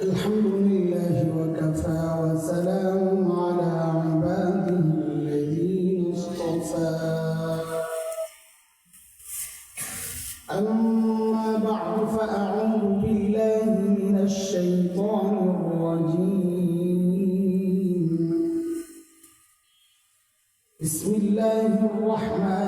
الحمد لله. الرحمن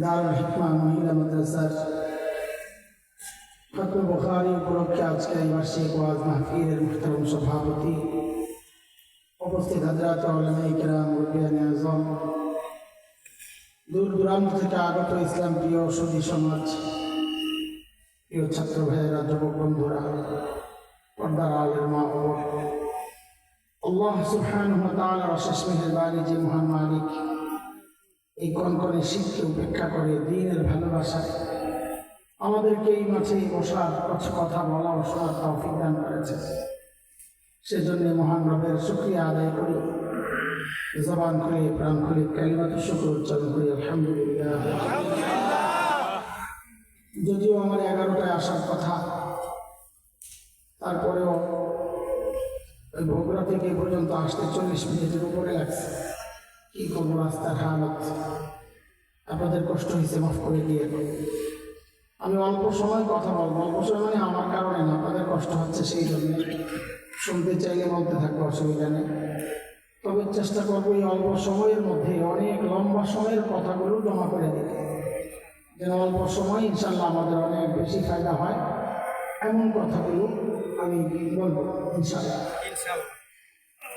দারুল হিকমা মহিলা মাদ্রাসার খতম বুখারি উপলক্ষে আজকে বার্ষিক ওয়াজ মাহফিলের মুহতারম সভাপতি উপস্থিত হাজরাত আজম। দূর দূরান্ত থেকে আগত ইসলাম প্রিয় সুদী সমাজ, প্রিয় ছাত্র ভাইয়েরা, যুবক বন্ধুরা, পর্দার আলের মা ও আল্লাহ সুবহানাহু ওয়া তাআলার অশেষ মেহেরবানি যে মহান মালিক এই কনকনে শীতকে উপেক্ষা করে দিনের ভালোবাসায় আমাদেরকে এই মাঠে বসার কথা বলা ও শোনার দান করেছে। সেজন্য মহান রবের শুক্রিয়া আদায় করি। জবান খুলে, প্রাণ খুলে, কালিমাতে শুক্র উচ্চারণ করি, আলহামদুলিল্লাহ। যদিও আমার এগারোটায় আসার কথা, তারপরেও বগুড়া থেকে পর্যন্ত আসতে চল্লিশ মিনিটের উপরে লাগছে। কি করব রাস্তার হালত আপনাদের কষ্ট হয়েছে, মাফ করে দিয়ে। আমি অল্প সময় কথা বলব, অল্প সময় মানে আমার কারণে না, আপনাদের কষ্ট হচ্ছে সেই জন্য। শুনতে চাইলে বলতে থাকব, অসুবিধা নেই। তবে চেষ্টা করব এই অল্প সময়ের মধ্যে, অনেক লম্বা সময়ের কথাগুলো জমা করে দিতে। যেন অল্প সময় ইনশাল্লাহ আমাদের অনেক বেশি ফায়দা হয়। এমন কথাগুলো আমি বলব ইনশাল্লাহ।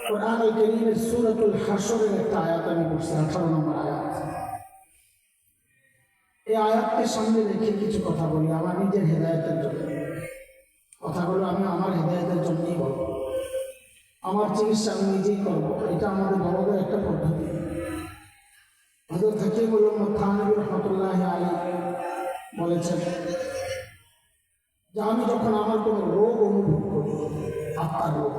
কোরআন করিমের সূরাতুল হাসরের একটা আয়াত আমি পড়ছি, আঠারো নম্বর আয়াত এই আয়াতকে সামনে রেখে কিছু কথা বলি, আমার নিজের হেদায়তের জন্য। কথাগুলো আমি আমার হেদায়তের জন্যই বলব। আমার চিকিৎসা আমি নিজেই করব, এটা আমাদের বড়দের একটা পদ্ধতি। হজরত হাকিম মোহাম্মদ থানবী রহমতুল্লাহ আলী বলেছেন, যে আমি যখন আমার কোনো রোগ অনুভব করি, আত্মার রোগ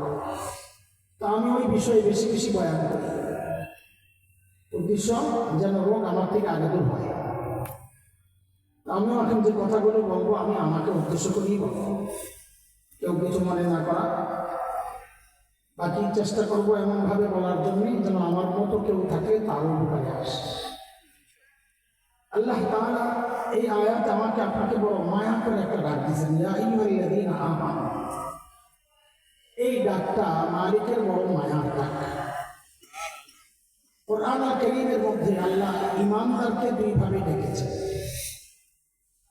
তা আমি ওই বিষয়ে বেশি বেশি বয়ান করি। উদ্দেশ্য, যেন রোগ আমার থেকে আগে দূর হয়। আমিও এখন যে কথাগুলো বলব, আমি আমাকে উদ্দেশ্য করেই বলব। কেউ কিছু মনে না করা। বাকি চেষ্টা করব এমনভাবে বলার জন্যই যেন আমার মতো কেউ থাকে তারও উপকারে আসে। আল্লাহ তাআলা এই আয়াত আমাকে আপনাকে বড় মায়া করে একটা ডাক দিয়েছেন। ডাকটা মালিকের বড় মায়ার ডাক কোরআন করিমের মধ্যে আল্লাহ ইমানদারকে দুইভাবে ডেকেছে।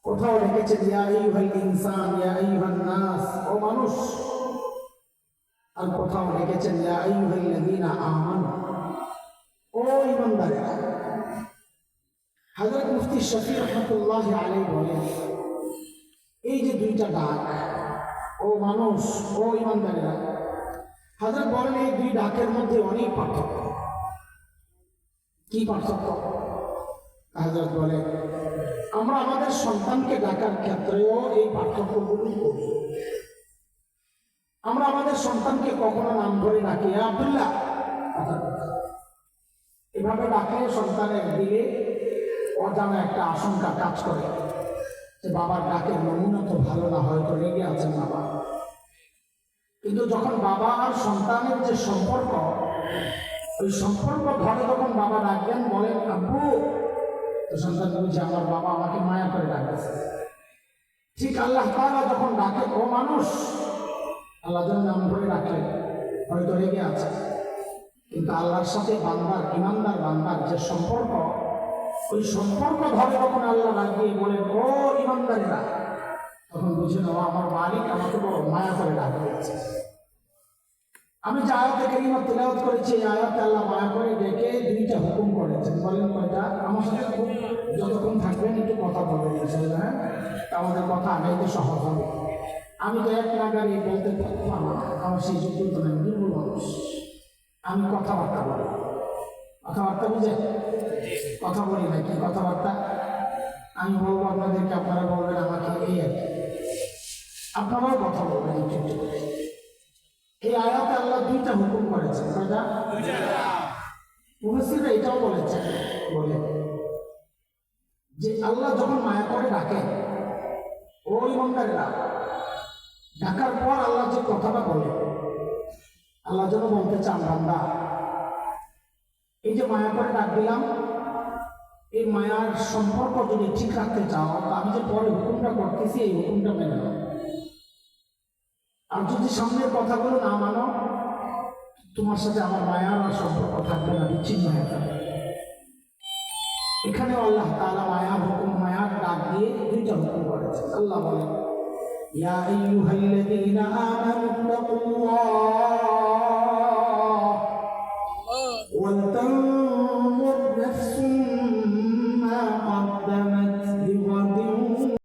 কোথাও ডেকেছেন ইয়া আইয়ুহাল ইনসান, ইয়া আইয়ুহান নাস, ও মানুষ। আর কোথাও ডেকেছেন, ইয়া আইয়ুহাল্লাযীনা আমানু। ও ইমানদারেরা, হযরত মুফতি শফি রহমতুল্লাহ আলাইহি বলেন, এই যে দুইটা ডাক, ও মানুষ, ও ইমানদারেরা হাজার বলেন এই দুই ডাকের মধ্যে অনেক পার্থক্য। কি পার্থক্য? হাজরত বলে, আমরা আমাদের সন্তানকে ডাকার ক্ষেত্রেও এই পার্থক্যগুলো করি। আমরা আমাদের সন্তানকে কখনো নাম ধরে ডাকি, "এ আব্দুল্লাহ। এভাবে ডাকলে সন্তানের দিলে অজানা একটা আশঙ্কা কাজ করে যে বাবার ডাকের নমুনা তো ভালো না, হয়তো রেগে আছেন বাবা। কিন্তু যখন বাবা আর সন্তানের যে সম্পর্ক, ওই সম্পর্ক ঘরে যখন বাবা ডাকবেন, বলেন, আব্বু সন্তান বুঝে আমার বাবা আমাকে মায়া করে ডাকতেছে। ঠিক আল্লাহ তাআলা যখন ডাকে, ও মানুষ, আল্লাহ যেন নাম ধরে ডাকলেন হয়তো রেগে আছে। কিন্তু আল্লাহর সাথে বান্দার, ইমানদার বান্দার যে সম্পর্ক, ওই সম্পর্ক ধরে যখন আল্লাহ ডাকিয়ে বলেন, ও ইমানদারেরা তখন বুঝে নেওয়া আমার মালিক আমাকে বড় মায়া করে ডাক দিয়েছে আমি যে আয়াতে কারিমা তেলাওয়াত করেছি এই আয়াতে আল্লাহ মায়া করে ডেকে দুইটা হুকুম করেছেন। বলেন কয়টা? আমার সাথে খুব যতক্ষণ থাকবেন একটু কথা বলবেন ইনশাআল্লাহ, হ্যাঁ? আমাদের কথা আগাইতে সহজ হবে। আমি তো এক নাগারে বলতে পারব না আমার সেই যোগ্যতা নেই দুর্বল মানুষ। আমি কথাবার্তা বলি। কথাবার্তা বুঝে? কথা বলি নাকি কথাবার্তা? আমি বলব আপনাদেরকে আপনারা বলবেন আমাকে এই আর কি। আপনারাও কথা বলবেন এই আয়াতে আল্লাহ দুইটা হুকুম করেছেন কয়টা? মুফাসসিররা এটাও বলেছেন বলে যে আল্লাহ যখন মায়া করে ডাকে ও ইমানদারেরা ডাকার পর আল্লাহ যে কথাটা বলে, আল্লাহ যেন বলতে চান, বান্দা, এই যে মায়া করে ডাক দিলাম, এই মায়ার সম্পর্ক যদি ঠিক রাখতে চাও আমি যে পরে হুকুমটা করতেছি, এই হুকুমটা মেনে নাও। আর যদি সামনের কথাগুলো না মানো, তোমার সাথে আমার মায়ার আর সম্পর্ক থাকবে না, বিচ্ছিন্ন হয়ে যাবে। এখানে আল্লাহ তাআলা মায়া হুকুম, মায়ার ডাক দিয়ে দুইটা হুকুম করেছে আল্লাহ বলেন, ইয়া